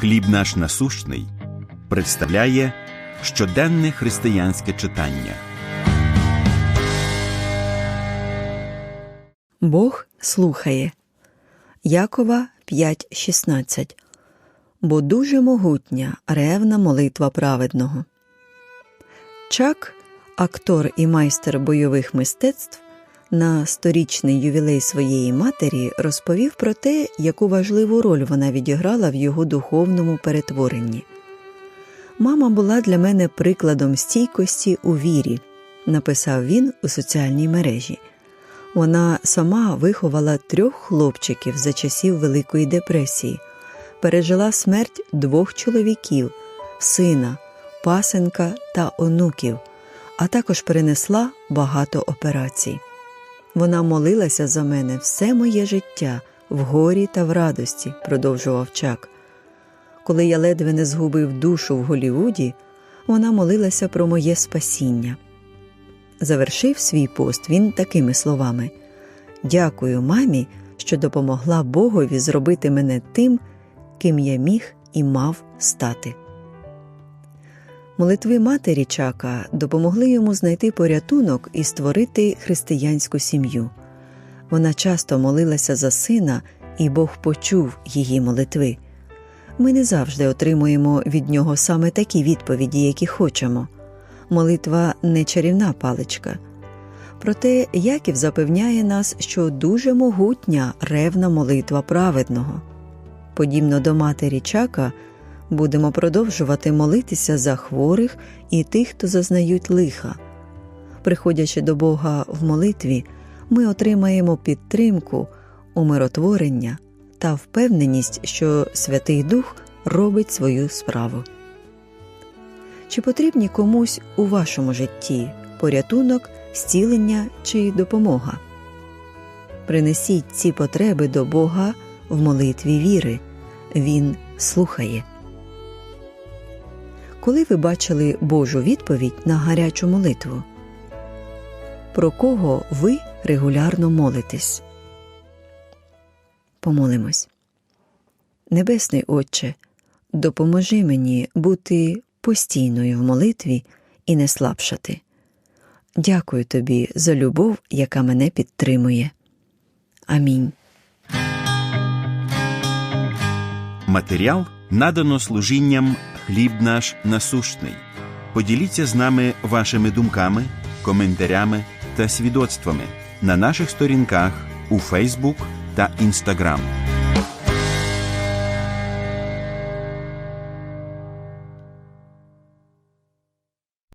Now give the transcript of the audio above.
Хліб наш насущний представляє щоденне християнське читання. Бог слухає. Якова 5.16 Бо дуже могутня ревна молитва праведного. Чак, актор і майстер бойових мистецтв, на сторічний ювілей своєї матері розповів про те, яку важливу роль вона відіграла в його духовному перетворенні. Мама була для мене прикладом стійкості у вірі, написав він у соціальній мережі. Вона сама виховала трьох хлопчиків за часів Великої депресії, пережила смерть двох чоловіків, сина, пасенка та онуків, а також перенесла багато операцій. Вона молилася за мене все моє життя в горі та в радості, продовжував Чак. Коли я ледве не згубив душу в Голівуді, вона молилася про моє спасіння. Завершив свій пост він такими словами: Дякую мамі, що допомогла Богові зробити мене тим, ким я міг і мав стати. Молитви матері Чака допомогли йому знайти порятунок і створити християнську сім'ю. Вона часто молилася за сина, і Бог почув її молитви. Ми не завжди отримуємо від нього саме такі відповіді, які хочемо. Молитва не чарівна паличка. Проте Яків запевняє нас, що дуже могутня ревна молитва праведного. Подібно до матері Чака, будемо продовжувати молитися за хворих і тих, хто зазнають лиха. Приходячи до Бога в молитві, ми отримаємо підтримку, умиротворення та впевненість, що Святий Дух робить свою справу. Чи потрібні комусь у вашому житті порятунок, зцілення чи допомога? Принесіть ці потреби до Бога в молитві віри. Він слухає. Коли ви бачили Божу відповідь на гарячу молитву? Про кого ви регулярно молитесь? Помолимось. Небесний Отче, допоможи мені бути постійною в молитві і не слабшати. Дякую тобі за любов, яка мене підтримує. Амінь. Матеріал надано служінням Хліб наш насущний. Поділіться з нами вашими думками, коментарями та свідоцтвами на наших сторінках у Фейсбук та Інстаграм.